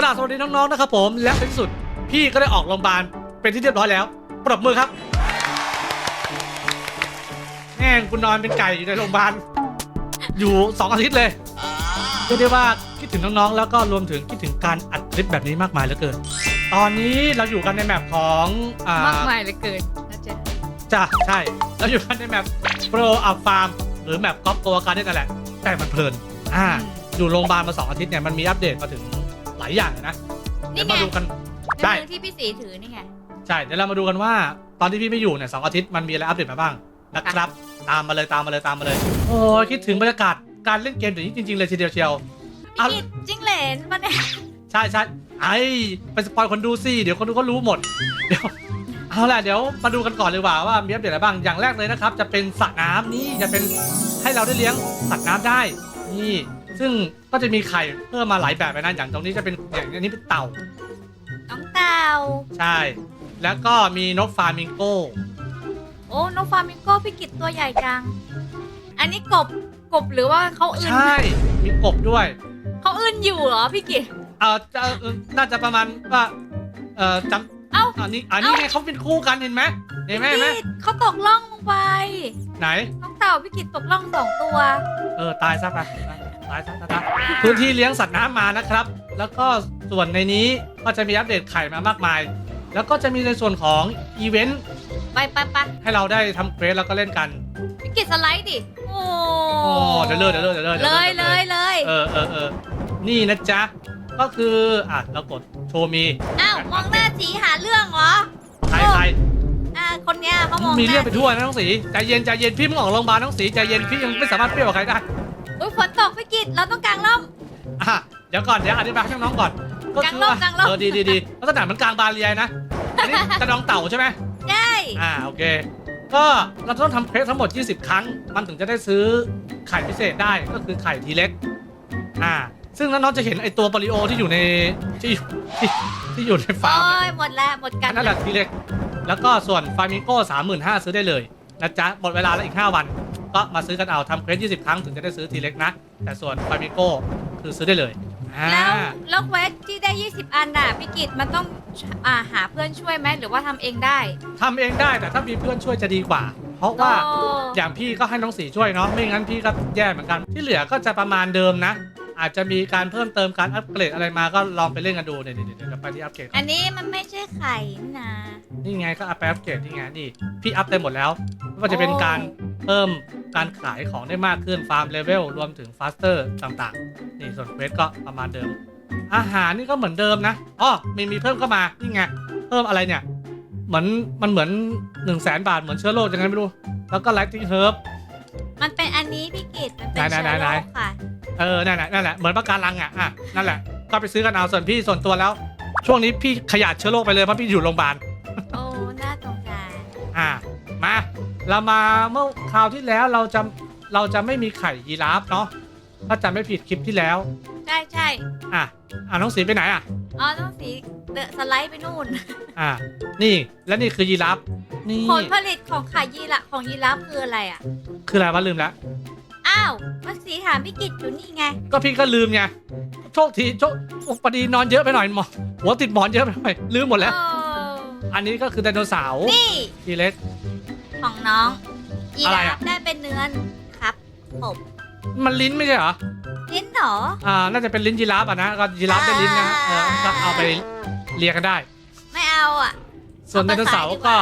กราบสวัสดีน้องๆนะครับผมและในที่สุดพี่ก็ได้ออกโรงพยาบาลเป็นที่เรียบร้อยแล้ว ปรบมือครับแม่งคุณนอนเป็นไก่อยู่ในโรงพยาบาลอยู่สองอาทิตย์เลยเรียกได้ว่าคิดถึงน้องๆแล้วก็รวมถึงคิดถึงการอัดคลิปแบบนี้มากมายเหลือเกิน ตอนนี้เราอยู่กันในแมปของอ่มากมายเหลือเกินนะจ๊ะจ้ะใช่เราอยู่กันในแมป Pro Up Farm หรือแมปก๊อปตัวการนี่นั่นแหละแต่มันเพลินอ่า อยู่โรงพยาบาลมาสองอาทิตย์เนี่ยมันมีอัปเดตมาถึง หลายอย่างเลยนะเดี๋นี่ยวไงมาดูกันในได้มือที่พี่สีถือนี่ไงใช่เดี๋ยวเรามาดูกันว่า ตอนที่พี่ไม่อยู่เนี่ยสองอาทิตย์มันมีอะไรอัปเดตมาบ้างนะครับ ตามมาเลยตามมาเลยตามมาเลย โอ้ยคิดถึงบรรยากาศการเล่นเกมอย่างนี้จริง ๆ เลยทีเดียวเชียวเอาพี่กิดจิ้งเหลนมาเนี่ยใช่ใช่ไอ้ไปสปอยคนดูสิเดี๋ยวคนดูก็รู้หมดเดี๋ยวเอาล่ะเดี๋ยวมาดูกันก่อนเลยว่าว่ามีอัปเดตอะไรบ้างอย่างแรกเลยนะครับ จะเป็นสระน้ำนี่จะเป็นให้เราได้เลี้ยงสัตว์น้ำได้นี่ ซึ่งก็จะมีไข่เพิ่มมาหลายแบบเลยนะอย่างตรงนี้จะเป็นอย่างอันนี้เป็นเต่า น้องเต่า ใช่ แล้วก็มีนกฟามิงโก โอ้น้องฟามิงโก้พี่กิดตัวใหญ่จัง อันนี้กบกบหรือว่าเขาอื่นใช่ มีกบด้วย เขาอื่นอยู่เหรอพี่กิดเออจะเอ่อน่าจะประมาณว่า เออจำเอ้าอันนี้อันนี้ไงเขาเป็นคู่กันเห็นไหมเห็นไหมเห็นไหมพี่กิดเขาตกล่องลงไป ไหน น้องเต่าพี่กิดตกล่องสองตัว เออ ตายซะไป ตายซะตายซะพื้นที่เลี้ยงสัตว์น้ำมานะครับ แล้วก็ส่วนในนี้ก็จะมีอัปเดตไข่มามากมาย แล้วก็จะมีในส่วนของอีเวนต์ไปไปไปให้เราได้ทำเควสแล้วก็เล่นกันพี่กิดสไลด์ดิ โอ้โอ้เดี๋ยวเลยเดี๋ยวเลยเดี๋ยวเลยเลยเลยเลยเออเออเออนี่นะจ๊ะ ก็คืออะเรากดโชว์มีอ้าวมองหน้าสีหาเรื่องเหรอใครใครอ่าคนเนี้ยเขามองมีเรื่องหไปน้าทั่วนะน้องสีใจเย็นใจเย็นพี่มึงออกโรงพยาบาลน้องสีใจเย็นพี่ยังไม่สามารถเปรี้ยวกับใครได้อุ้ย ฝนตกพี่กิดเราต้องกางร่ม อะเดี๋ยวก่อนเดี๋ยวอธิบายให้น้องๆก่อน ก็คืกางร่มว่ากางร่ม เออดีดีดีลักษณะมันกลางบาเรียนะ อันนี้กระดองเต่าใช่ไหม ได้ อ่าโอเค ก็เราต้องทำเควสทั้งหมด 20 ครั้ง มันถึงจะได้ซื้อไข่พิเศษได้ก็คือไข่ทีเล็ก อ่า ซึ่งน้องๆจะเห็นไอตัวปริโอที่อยู่ในที่ที่ที่อยู่ในฟาร์มโอ้เนี่ยยหมดแล้วหมดกัอันนนั่นแหละทีเล็ก แล้วก็ส่วนฟาร์มิงโก้สามหมื่นห้าซื้อได้เลยนะจ๊ะหมดเวลาแล้วอีก 5 วัน ก็มาซื้อกันเอาทำเควส20 ครั้งถึงจะได้ซื้อทีเล็กนะ แต่ส่วนฟาร์มิงโก้คือซื้อได้เลยอ่าแล้วแล้วเควสที่ได้ 20 อันน่ะพี่กิตมันต้องอ่าหาเพื่อนช่วยไหมหรือว่าทำเองได้ ทำเองได้แต่ถ้ามีเพื่อนช่วยจะดีกว่า เพราะว่าโอ้ อย่างพี่ก็ให้น้องสีช่วยเนาะไม่งั้นพี่ก็แย่เหมือนกัน ที่เหลือก็จะประมาณเดิมนะ อาจจะมีการเพิ่มเติมการอัปเกรดอะไรมาก็ลองไปเล่นกันดูเดี๋ยวเดี๋ยวเดี๋ยวไปที่อัปเกรดก่อัอนนนี้มันไม่ใช่ไข่นี่นะ นี่ไงก็อัปไปอัปเกรดนี่ไงนี่พี่อัปเต็มหมดแล้วไม่ว่าจะเป็นโอ้การเพิ่ม การขายของได้มากขึ้นฟาร์มเลเวลรวมถึงฟาสเตอร์ต่างๆ นี่ส่วนเควสก็ประมาณเดิม อาหารนี่ก็เหมือนเดิมนะอ๋อมีมีเพิ่มเข้ามา นี่ไง เพิ่มอะไรเนี่ย เหมือนมันเหมือน1นึ่งแสนบาท เหมือนเชื้อโรคยังไงไม่รู้ แล้วก็ไลท์ติ้งเฮิร์บ มันเป็นอันนี้พี่กิตมันเป็นไหนเชื้อไหนโรไหนคค่ะ เออ นั่นแหละ นั่นแหละ เหมือนปากการังอะ อะ นั่นแหละ ก็ไปซื้อกันเอา ส่วนพี่ส่วนตัวแล้ว ช่วงนี้พี่ขยาดเชื้อโรคไปเลยเพราะพี่อยู่โรงพยาบาล โอ้ น่าสงสารอะมา เรามาเมื่อคราวที่แล้วเราจะเราจะไม่มีไข่ยีราฟเนาะถ้าจำไม่ผิดคลิปที่แล้ว ใช่ใช่อะอะน้องสีไปไหนอะอ๋อต้องสีเดอะสไลด์ไปนู่น อะนี่และนี่คือยีราฟนี่ผลผลิตของไข่ยีระของยีราฟคืออะไรอะ คืออะไรวะลืมแล้วอ้าวมันสีถามพี่กิตอยู่นี่ไง ก็พี่ก็ลืมไงโชคทีโชคพอดีนอนเยอะไปหน่อยหมอหัวติดหมอนเยอะไปหน่อยลืมหมดแล้วโอ้อันนี้ก็คือไดโนเสาร์นี่ทีเล็ก ของน้องยีอะไรราอะฟได้เป็นเนื้อครับผมมันลิ้นไม่ใช่เหรอ ลิ้นเหรอ อ่า น่าจะเป็นลิ้นยีราฟอะนะ ก็ยีราฟได้ลิ้นนะเออก็เอาไปเลียกันได้ ไม่เอาอะ ส่วนไดเอาไปโนเสาร์ขายดีกก็ว่า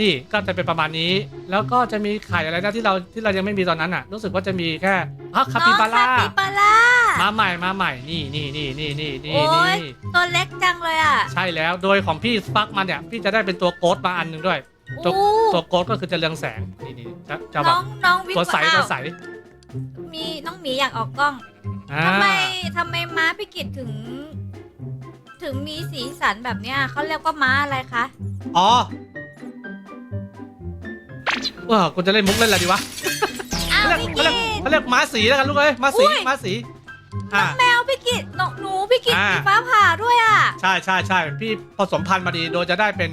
นี่ก็จะเป็นประมาณนี้ แล้วก็จะมีไข่อะไรนะที่เราที่เรายังไม่มีตอนนั้นอะ รู้สึกว่าจะมีแค่อะคาปิบาร่าน้องคาปิบาร่า มาใหม่มาใหม่ นี่นี่นี่นี่นี่นี่โอ้ยนี่ตัวเล็กจังเลยอะ ใช่แล้วโดยของพี่ฟักมันเนี่ย พี่จะได้เป็นตัวโกดมาอันหนึ่งด้วย ตัวอู้ตัวโกดก็คือจะเรืองแสงนี่นี่จะจะแบน้บองน้องวิทตัวใสอ้าตัวใสมีน้องหมีอยากออกกล้องอ่าทำไมทำไมม้าพี่กิตถึง ถึงมีสีสันแบบเนี้ยเขาเรียกว่าม้าอะไรคะ อ๋อเออกูจะเล่นมุกเล่นอะไรดีวะอ้าวเขาเรียกพี่เขากิเรียกตเขาเรียกม้าสีแล้วกันลูกเอ้ยม้าสีอุ้ย ม้าสีอ่า แมวพี่กิตหนูหนูพี่กิตอ่า มีฟ้าผ่าด้วยอะ ใช่ใช่ใช่พี่ผสมพันธุ์มาดีโดยจะได้เป็น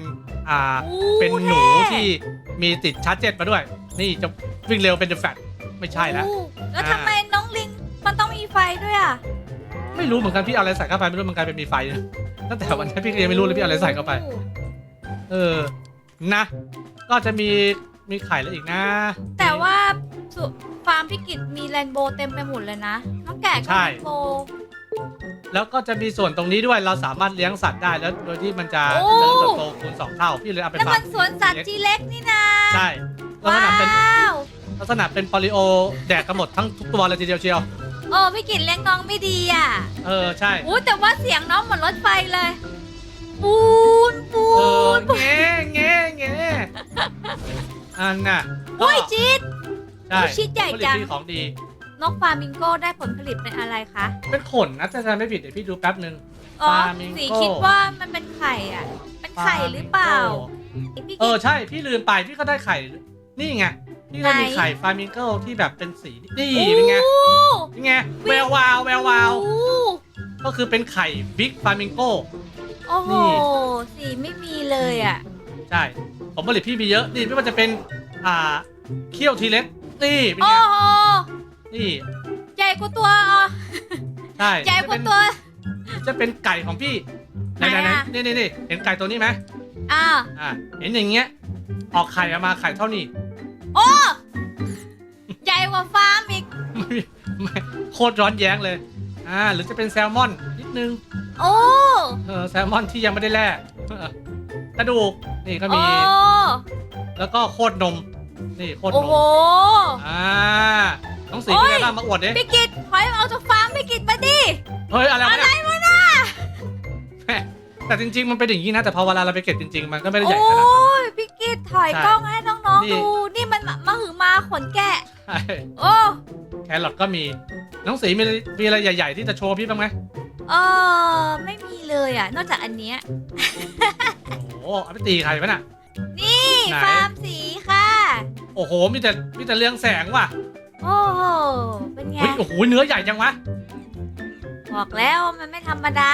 อ่า อู้เป็นหนูท่ ที่มีติดชาร์จเจ็ตมาด้วย นี่จะวิ่งเร็วเป็นเดอะแฟตไม่ใช่แล้วอู้แล้วอ่าทำไมน้องลิงมันต้องมีไฟด้วยอะไม่รู้เหมือนกันพี่เอาอะไรใส่เข้าไปไม่รู้มันกลายเป็นมีไฟนะตั้งแต่วันนั้นพี่ก็ยังไม่รู้เลยพี่เอาอะไรใส่เข้าไปเออ นะ ก็จะมีมีไข่แล้วอีกนะ แต่ว่าสุฟาร์มพี่กิจมีแรนโบว์เต็มไปหมดเลยนะ น้องแกะก็ใช่แรนโบว์ แล้วก็จะมีส่วนตรงนี้ด้วยเราสามารถเลี้ยงสัตว์ได้แล้วโดยที่มันจะโอ้ เจริญเติบโตคูณสองเท่าพี่เลยเอาไปแล้วฝามักนสวนสัตว์จีเล็กนี่นะใช่ลักว้ษณะเป็นาวลักษณะเป็นปอลิโอแดกกันหมดทั้งทุกตัวเลยทีเดียวเชียวโอ้พี่กิจเลี้ยงน้องไม่ดีอะเออใช่อู้แต่ว่าเสียงน้องเหมือนรถไฟเลย ปูนปูเออนแง่แง่แง่อันน่ะโอ้ยจี๊ดใช่โอ้ยชิ้นใหญ่ผลิตจัง ที่ของดี นกฟามิงโก้ได้ผลผลิตเป็นอะไรคะ เป็นขนนะถ้าจะไม่ผิดเดี๋ยวพี่ดูแป๊บหนึ่งอ๋อ Flamingo สีคิดว่ามันเป็นไข่อะ เป็นไข่หรือเปล่า พี่เอกิอจใช่พี่ลืมไปพี่ก็ได้ไข่ นี่ไงพี่ก็มีไหน ไข่ฟามิงเกิลที่แบบเป็นสีนี่เป็นไงโอ้นี่ไงแวววาวแวววาว โอ้ก็คือเป็นไข่บิ๊กฟามิงโก โอ้โห นี่ สีไม่มีเลยอะ ใช่ผมผลิตพี่มีเยอะนี่ไม่ว่าจะเป็นอ่าเขี้ยวทีเล็กนี่เป็นโอ้ไง โห นี่ ใหญ่กว่าตัวอะใช่ใหญ่กว่าจะเป็นตัว จะเป็นไก่ของพี่ไหนไหนไหนอะนี่นี่นี่เห็นไก่ตัวนี้ไหมอ้าวอ่าเห็นอย่างเงี้ย ออกไข่ออกมาไข่เท่านี้ โอ้ ใหญ่กว่าฟาร์มอีกไม่ไม่โคตรร้อนแย้งเลย อ่า หรือจะเป็นแซลมอนนิดนึง โอ้เออแซลมอนที่ยังไม่ได้แล่เออกระดูก นี่ก็โอ้มี แล้วก็โคตรนม นี่โคตรโอ้นมโหอ่า น้องสีโอ้เป็นยไงบ้างมาอวดดิพี่กิจถอยเอาจากฟาร์มพี่กิจมาดิเฮ้ยอะไรวะอะไรเนี่ยวะน่ะแหม่แต่จริง ๆ มันเป็นอย่างนี้นะแต่พอเวลาเราไปเก็บจริง ๆ มันก็ไม่ได้ใหโอ้ญ่ขนาดนั้นยพี่กิจถอยใช่กล้องให้น้องนี่ ๆดู นี่มันมาหือมาขนแกะ ใช่โอ้แครอทก็มีน้องสีมีมีอะไรใหญ่ ๆ ที่จะโชว์พี่บ้างไหมเออไม่มีเลยอะ นอกจากอันเนี้ยโอ้โหเอาไปตีใครวะน่ะ นี่ไหน ฟาร์มสีค่ะ โอ้โหมีแต่มีแต่เรืองแสงว่ะ โอ้โหเป็นไง เฮ้ยโอ้โหเนื้อใหญ่จังวะ บอกแล้วว่ามันไม่ธรรมดา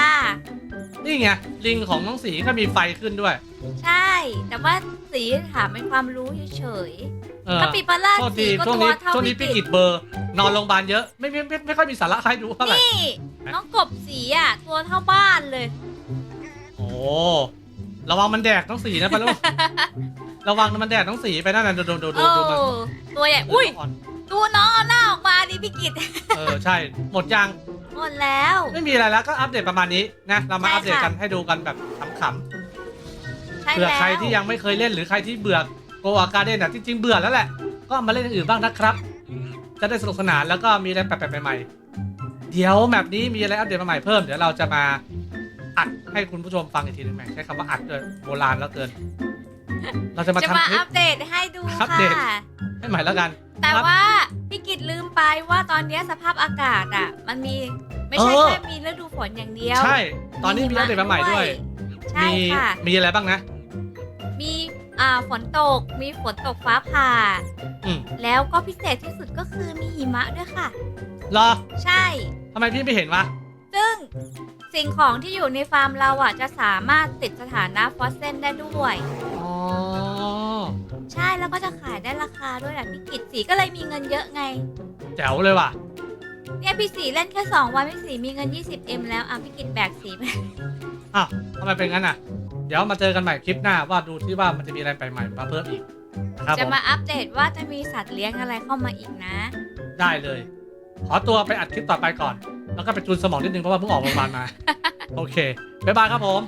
นี่ไงลิงของน้องสีก็มีไฟขึ้นด้วย ใช่ แต่ว่าสีถามเป็นความรู้เฉยเอๆอกะปิปลาร่าโทษสีทีก็ช่วงตัวนี้เท่าช่วงนี้พี่พี่กิกิจจเบอร์ นอนโรงพยาบาลเยอะไม่ไม่ไม่ไม่ค่อยมีสาระให้ดูเท่าไหร่ นี่ไหนน้องกบสีอะ ตัวเท่าบ้านเลย โอ้ระวังมันแดกน้องสีนะปะลูก ระวังมันแดกน้องสีไปนั่นน่ะดูดูดูโอ้ดูดูมันตัวใหญ่ อุ้ย อ่อน ดูน้องเอาหน้าออกมาดิพี่กิต เออใช่ หมดยังหมดแล้ว ไม่มีอะไรแล้วก็อัปเดตประมาณนี้นะเรามาใช่อัปเดตค่ะกันให้ดูกันแบบขำใช่ๆเผื่อแล้วใครที่ยังไม่เคยเล่นหรือใครที่เบื่อโกอาการ์เด้นอะจริงๆเบื่อแล้วแหละ ก็มาเล่นอย่างอื่นบ้างนะครับ จะได้สนุกสนานแล้วก็มีอะไรแปลกๆใหม่ๆเดี๋ยวแบบนี้มีอะไรอัปเดตมาใหม่เพิ่มเดี๋ยวเราจะมาอัดให้คุณผู้ชมฟังอีกทีหนึงแหมใช้คำว่าอัดเลยโบราณแล้วเกิน เราจะมาจะทำมาคลิป อัปเดตให้ดูอัปเดต ค่ะ ให้ใหม่แล้วกัน แต่ครับว่าพี่กิตลืมไปว่าตอนเนี้ยสภาพอากาศอะ มันมีไม่ใช่เออ แค่มีฤดูฝนอย่างเดียวใช่ ตอนนี้มีอัปเดตมาใหม่ด้วย ใช่มีค่ะ มีอะไรบ้างนะ มีอ่าฝนตก มีฝนตกฟ้าผ่า อืมแล้วก็พิเศษที่สุดก็คือมีหิมะด้วยค่ะ รอใช่ ทำไมพี่ไม่เห็นวะ ซึ่งสิ่งของที่อยู่ในฟาร์มเราอะจะสามารถติดสถานะฟอสเซนได้ด้วยอ๋อ ใช่แล้วก็จะขายได้ราคาด้วยแหละพี่กิตสีก็เลยมีเงินเยอะไง แจ๋วเลยว่ะ เนี่ยพี่สีเล่นแค่2วันพี่สีมีเงิน 20M แล้วอะพี่กิตแบกสีไป อ้าวทำไมเป็นงั้นอะ เดี๋ยวมาเจอกันใหม่คลิปหน้าว่าดูที่ว่ามันจะมีอะไรใหม่ๆมาเพิ่มอีกนะครับผจะมมาอัปเดตว่าจะมีสัตว์เลี้ยงอะไรเข้ามาอีกนะ ได้เลย ขอตัวไปอัดคลิปต่อไปก่อน แล้วก็ไปจูนสมองนิดนึงเพราะว่าเพิ่งออกโรงพยาบาลมา โอเคบ๊ายบายครับผมบ